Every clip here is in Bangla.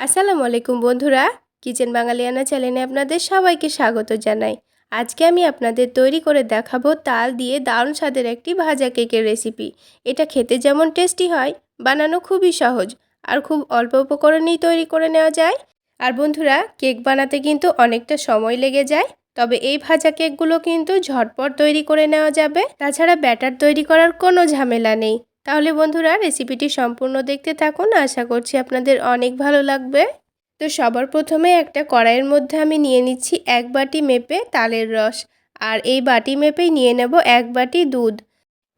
আসসালামু আলাইকুম বন্ধুরা। কিচেন বাঙালিয়ানা চ্যানেলে আপনাদের সবাইকে স্বাগত জানাই। আজকে আমি আপনাদের তৈরি করে দেখাবো তাল দিয়ে দারুণ স্বাদের একটি ভাজা কেকের রেসিপি। এটা খেতে যেমন টেস্টি হয়, বানানো খুবই সহজ আর খুব অল্প উপকরণেই তৈরি করে নেওয়া যায়। আর বন্ধুরা, কেক বানাতে কিন্তু অনেকটা সময় লেগে যায়, তবে এই ভাজা কেকগুলো কিন্তু ঝটপট তৈরি করে নেওয়া যাবে। তাছাড়া ব্যাটার তৈরি করার কোনো ঝামেলা নেই। তাহলে বন্ধুরা রেসিপিটি সম্পূর্ণ দেখতে থাকুন। আশা করছি আপনাদের অনেক ভালো লাগবে। তো সবার প্রথমে একটা কড়াইয়ের মধ্যে আমি নিয়ে নিচ্ছি এক বাটি মেপে তালের রস। আর এই বাটি মেপেই নিয়ে নেব এক বাটি দুধ।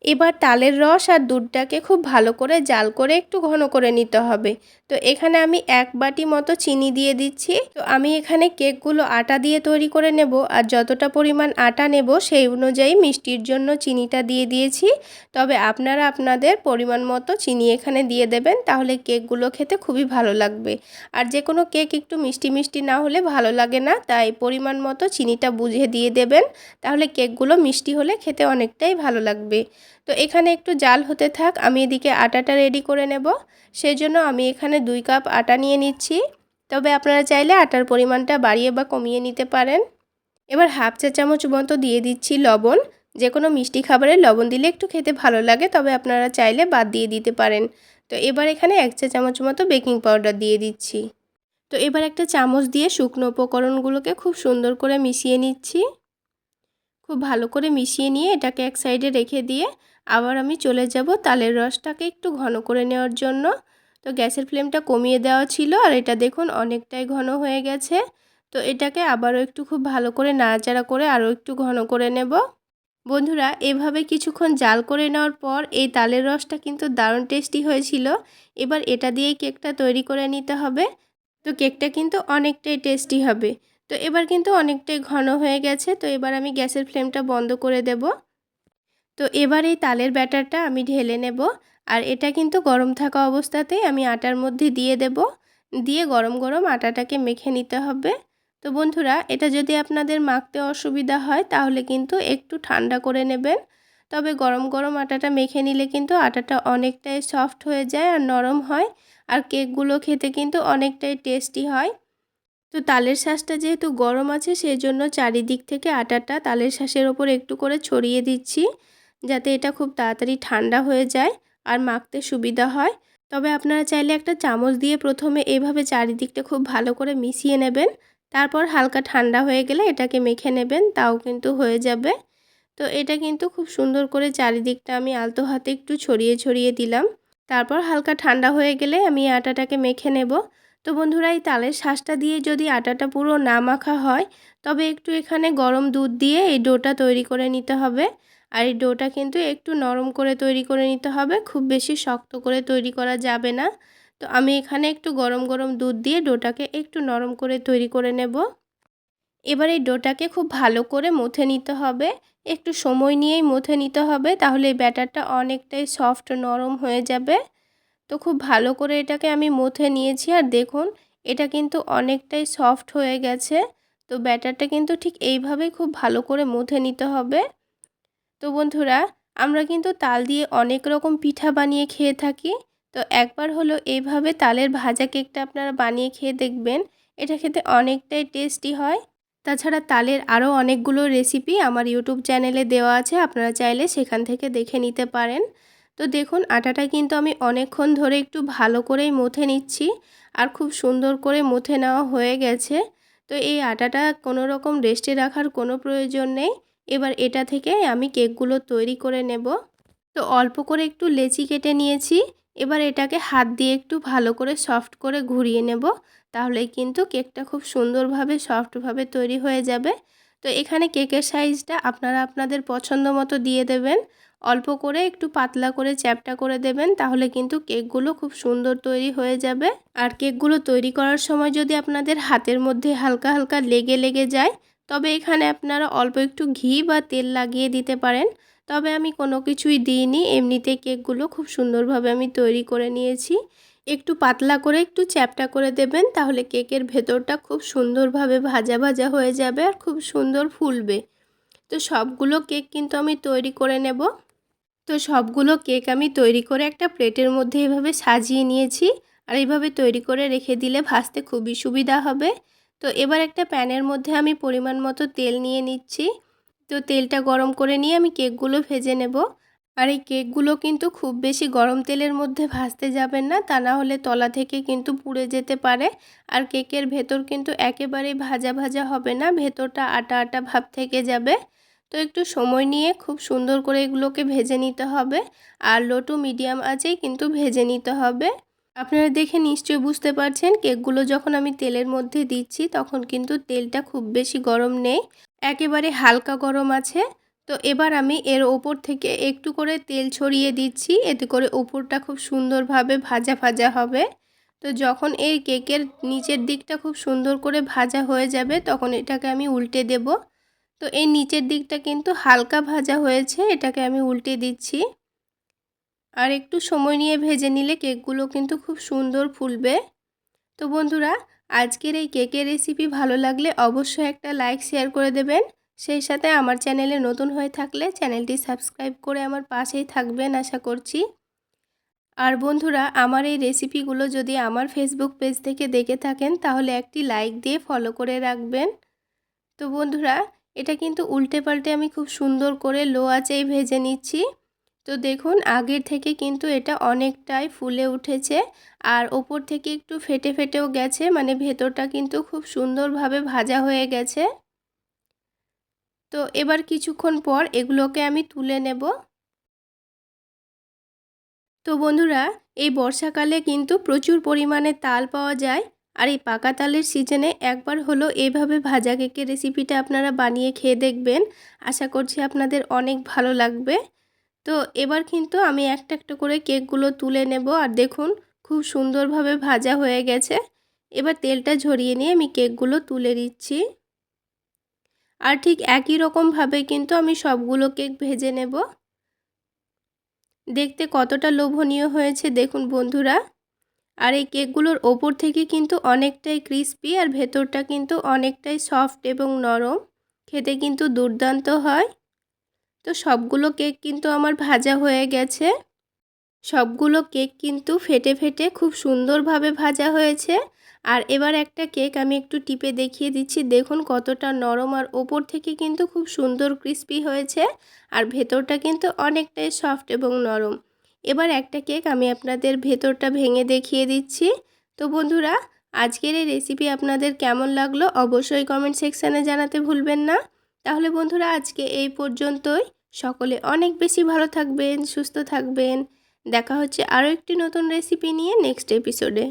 এবার তালের রস আর দুধটাকে খুব ভালো করে জাল করে একটু ঘন করে নিতে হবে। তো এখানে আমি এক বাটি মতো চিনি দিয়ে দিচ্ছি। তো আমি এখানে কেকগুলো আটা দিয়ে তৈরি করে নেব আর যতটা পরিমাণ আটা নেব সেই অনুযায়ী মিষ্টির জন্য চিনিটা দিয়ে দিয়েছি। তবে আপনারা আপনাদের পরিমাণ মতো চিনি এখানে দিয়ে দেবেন তাহলে কেকগুলো খেতে খুবই ভালো লাগবে। আর যে কোনো কেক একটু মিষ্টি মিষ্টি না হলে ভালো লাগে না, তাই পরিমাণ মতো চিনিটা বুঝে দিয়ে দেবেন। তাহলে কেকগুলো মিষ্টি হলে খেতে অনেকটাই ভালো লাগবে। তো এখানে একটু জাল হতে থাক, আমি এদিকে আটাটা রেডি করে নেব। সেই জন্য আমি এখানে দুই কাপ আটা নিয়ে নিচ্ছি। তবে আপনারা চাইলে আটার পরিমাণটা বাড়িয়ে বা কমিয়ে নিতে পারেন। এবার হাফ চা চামচ মতো দিয়ে দিচ্ছি লবণ। যে কোনো মিষ্টি খাবারে লবণ দিলে একটু খেতে ভালো লাগে, তবে আপনারা চাইলে বাদ দিয়ে দিতে পারেন। তো এবার এখানে এক চা চামচ মতো বেকিং পাউডার দিয়ে দিচ্ছি। তো এবার একটা চামচ দিয়ে শুকনো উপকরণগুলোকে খুব সুন্দর করে মিশিয়ে নিচ্ছি। খুব ভালো করে মিশিয়ে নিয়ে এটাকে এক সাইডে রেখে দিয়ে আবার আমি চলে যাব তালের রসটাকে একটু ঘন করে নেওয়ার জন্য। তো গ্যাসের ফ্লেমটা কমিয়ে দেওয়া ছিল আর এটা দেখুন অনেকটাই ঘন হয়ে গেছে। তো এটাকে আবারও একটু খুব ভালো করে নাড়াচাড়া করে আরও একটু ঘন করে নেব। বন্ধুরা, এভাবে কিছুক্ষণ জাল করে নেওয়ার পর এই তালের রসটা কিন্তু দারুণ টেস্টি হয়েছিল। এবার এটা দিয়েই কেকটা তৈরি করে নিতে হবে। তো কেকটা কিন্তু অনেকটাই টেস্টি হবে। তো এবার কিন্তু অনেকটাই ঘন হয়ে গেছে, তো এবার আমি গ্যাসের ফ্লেমটা বন্ধ করে দেব। তো এবার এই তালের ব্যাটারটা আমি ঢেলে নেব, আর এটা কিন্তু গরম থাকা অবস্থাতেই আমি আটার মধ্যে দিয়ে দেব। দিয়ে গরম গরম আটাটাকে মেখে নিতে হবে। তো বন্ধুরা, এটা যদি আপনাদের মাখতে অসুবিধা হয়, তাহলে কিন্তু একটু ঠান্ডা করে নেবেন। তবে গরম গরম আটাটা মেখে নিলে কিন্তু আটাটা অনেকটাই সফট হয়ে যায় আর নরম হয়, আর কেকগুলো খেতে কিন্তু অনেকটাই টেস্টি হয়। তো তালের শ্বাসটা যেহেতু গরম আছে সেই জন্য চারিদিক থেকে আটাটা তালের শ্বাসের ওপর একটু করে ছড়িয়ে দিচ্ছি, যাতে এটা খুব তাড়াতাড়ি ঠান্ডা হয়ে যায় আর মাখতে সুবিধা হয়। তবে আপনারা চাইলে একটা চামচ দিয়ে প্রথমে এভাবে চারিদিকটা খুব ভালো করে মিশিয়ে নেবেন, তারপর হালকা ঠান্ডা হয়ে গেলে এটাকে মেখে নেবেন, তাও কিন্তু হয়ে যাবে। তো এটা কিন্তু খুব সুন্দর করে চারিদিকটা আমি আলতো হাতে একটু ছড়িয়ে ছড়িয়ে দিলাম, তারপর হালকা ঠান্ডা হয়ে গেলে আমি আটাটাকে মেখে নেব। তো বন্ধুরা, এই তালের শ্বাসটা দিয়ে যদি আটাটা পুরো না মাখা হয়, তবে একটু এখানে গরম দুধ দিয়ে এই ডোটা তৈরি করে নিতে হবে। আর এই ডোটা কিন্তু একটু নরম করে তৈরি করে নিতে হবে, খুব বেশি শক্ত করে তৈরি করা যাবে না। তো আমি এখানে একটু গরম গরম দুধ দিয়ে ডোটাকে একটু নরম করে তৈরি করে নেব। এবার এই ডোটাকে খুব ভালো করে মুথে নিতে হবে। একটু সময় নিয়েই মুথে নিতে হবে, তাহলে এই ব্যাটারটা অনেকটাই সফট নরম হয়ে যাবে। তো খুব ভালো করে এটাকে আমি মুথে নিয়েছি আর দেখুন, এটা কিন্তু অনেকটাই সফট হয়ে গেছে। তো ব্যাটারটা কিন্তু ঠিক এইভাবেই খুব ভালো করে মুথে নিতে হবে। তো বন্ধুরা, আমরা কিন্তু তাল দিয়ে অনেক রকম পিঠা বানিয়ে খেয়ে থাকি। তো একবার হলো এইভাবে তালের ভাজা কেকটা আপনারা বানিয়ে খেয়ে দেখবেন, এটা খেতে অনেকটাই টেস্টি হয়। তাছাড়া তালের আরও অনেকগুলো রেসিপি আমার ইউটিউব চ্যানেলে দেওয়া আছে, আপনারা চাইলে সেখান থেকে দেখে নিতে পারেন। তো দেখুন, আটাটা কিন্তু আমি অনেকক্ষণ ধরে একটু ভালো করেই মুথে নিচ্ছি আর খুব সুন্দর করে মুথে নেওয়া হয়ে গেছে। তো এই আটাটা কোনো রকম রেস্টে রাখার কোনো প্রয়োজন নেই। এবার এটা থেকে আমি কেকগুলো তৈরি করে নেব। তো অল্প করে একটু লেচি কেটে নিয়েছি। এবার এটাকে হাত দিয়ে একটু ভালো করে সফট করে ঘুরিয়ে নেব। তাহলেই কিন্তু কেকটা খুব সুন্দরভাবে সফটভাবে তৈরি হয়ে যাবে। তো এখানে কেকের সাইজটা আপনারা আপনাদের পছন্দ মতো দিয়ে দেবেন। অল্প করে একটু পাতলা করে চ্যাপটা করে দেবেন, তাহলে কিন্তু কেকগুলো খুব সুন্দর তৈরি হয়ে যাবে। আর কেকগুলো তৈরি করার সময় যদি আপনাদের হাতের মধ্যে হালকা হালকা লেগে লেগে যায়, তবে এখানে আপনারা অল্প একটু ঘি বা তেল লাগিয়ে দিতে পারেন। তবে আমি কোনো কিছুই দিইনি, এমনিতে কেকগুলো খুব সুন্দরভাবে আমি তৈরি করে নিয়েছি। একটু পাতলা করে একটু চ্যাপটা করে দেবেন, তাহলে কেকের ভেতরটা খুব সুন্দরভাবে ভাজা ভাজা হয়ে যাবে আর খুব সুন্দর ফুলবে। তো সবগুলো কেক কিন্তু আমি তৈরি করে নেব। তো সবগুলো কেক আমি তৈরি করে একটা প্লেটের মধ্যে এভাবে সাজিয়ে নিয়েছি আর এইভাবে তৈরি করে রেখে দিলে ভাজতে খুবই সুবিধা হবে। তো এবার একটা প্যানের মধ্যে আমি পরিমাণ মতো তেল নিয়ে নিচ্ছি। তো তেলটা গরম করে নিয়ে আমি কেকগুলো ভেজে নেব। আর এই কেকগুলো কিন্তু খুব বেশি গরম তেলের মধ্যে ভাজতে যাবেন না, তা না হলে তলা থেকে কিন্তু পুড়ে যেতে পারে। আর কেকের ভেতর কিন্তু একেবারেই ভাজা ভাজা হবে না, ভেতরটা আটা আটা ভাব থেকে যাবে। তো একটু সময় নিয়ে খুব সুন্দর করে এগুলোকে ভেজে নিতে হবে। আর লো টু মিডিয়াম আছেই কিন্তু ভেজে নিতে হবে। আপনারা দেখে নিশ্চয়ই বুঝতে পারছেন, কেকগুলো যখন আমি তেলের মধ্যে দিচ্ছি তখন কিন্তু তেলটা খুব বেশি গরম নেই। একেবারে হালকা গরম আছে। তো এবার আমি এর ওপর থেকে একটু করে তেল ছড়িয়ে দিচ্ছি। এতে করে ওপরটা খুব সুন্দরভাবে ভাজা ভাজা হবে। তো যখন এই কেকের নিচের দিকটা খুব সুন্দর করে ভাজা হয়ে যাবে, তখন এটাকে আমি উল্টে দেব। তো এই নিচের দিকটা কিন্তু হালকা ভাজা হয়েছে, এটাকে আমি উল্টে দিচ্ছি। আর একটু সময় নিয়ে ভেজে নিলে কেকগুলো কিন্তু খুব সুন্দর ফুলবে। তো বন্ধুরা, আজকের এই কেকের রেসিপি ভালো লাগলে অবশ্যই একটা লাইক, শেয়ার করে দেবেন। সেই সাথে আমার চ্যানেলে নতুন হয়ে থাকলে চ্যানেলটি সাবস্ক্রাইব করে আমার পাশেই থাকবেন আশা করছি। আর বন্ধুরা, আমার এই রেসিপিগুলো যদি আমার ফেসবুক পেজ থেকে দেখে থাকেন, তাহলে একটি লাইক দিয়ে ফলো করে রাখবেন। তো বন্ধুরা, এটা কিন্তু উল্টে পাল্টে আমি খুব সুন্দর করে লো আঁচেই ভেজে নিচ্ছি। তো দেখুন, আগের থেকে কিন্তু এটা অনেকটাই ফুলে উঠেছে। আর ওপর থেকে একটু ফেটে ফেটেও গেছে মানে ভেতরটা কিন্তু খুব সুন্দরভাবে ভাজা হয়ে গেছে। তো এবার কিছুক্ষণ পর এগুলোকে আমি তুলে নেব। তো বন্ধুরা, এই বর্ষাকালে কিন্তু প্রচুর পরিমাণে তাল পাওয়া যায় আর এই পাকা তালের সিজনে একবার হলো এইভাবে ভাজা কেকের রেসিপিটা আপনারা বানিয়ে খেয়ে দেখবেন। আশা করছি আপনাদের অনেক ভালো লাগবে। তো এবার কিন্তু আমি একটা একটা করে কেকগুলো তুলে নেব আর দেখুন খুব সুন্দরভাবে ভাজা হয়ে গেছে। এবার তেলটা ঝরিয়ে নিয়ে আমি কেকগুলো তুলে দিচ্ছি আর ঠিক একই রকমভাবে কিন্তু আমি সবগুলো কেক ভেজে নেব। দেখতে কতটা লোভনীয় হয়েছে দেখুন বন্ধুরা। আর এই কেকগুলোর ওপর থেকে কিন্তু অনেকটাই ক্রিস্পি আর ভেতরটা কিন্তু অনেকটাই সফট এবং নরম। খেতে কিন্তু দুর্দান্ত হয়। তো সবগুলো কেক কিন্তু আমার ভাজা হয়ে গেছে। সবগুলো কেক কিন্তু ফেটে ফেটে খুব সুন্দরভাবে ভাজা হয়েছে। আর এবার একটা কেক আমি একটু টিপে দেখিয়ে দিচ্ছি। দেখুন কতটা নরম আর ওপর থেকে কিন্তু খুব সুন্দর ক্রিস্পি হয়েছে আর ভেতরটা কিন্তু অনেকটাই সফট এবং নরম। এবার একটা কেক আমি আপনাদের ভেতরটা ভেঙে দেখিয়ে দিচ্ছি। তো বন্ধুরা, আজকের এই রেসিপি আপনাদের কেমন লাগল অবশ্যই কমেন্ট সেকশানে জানাতে ভুলবেন না। তাহলে বন্ধুরা, আজকে এই পর্যন্তই। সকলে অনেক বেশি ভালো থাকবেন, সুস্থ থাকবেন। দেখা হচ্ছে আরও একটি নতুন রেসিপি নিয়ে নেক্সট এপিসোডে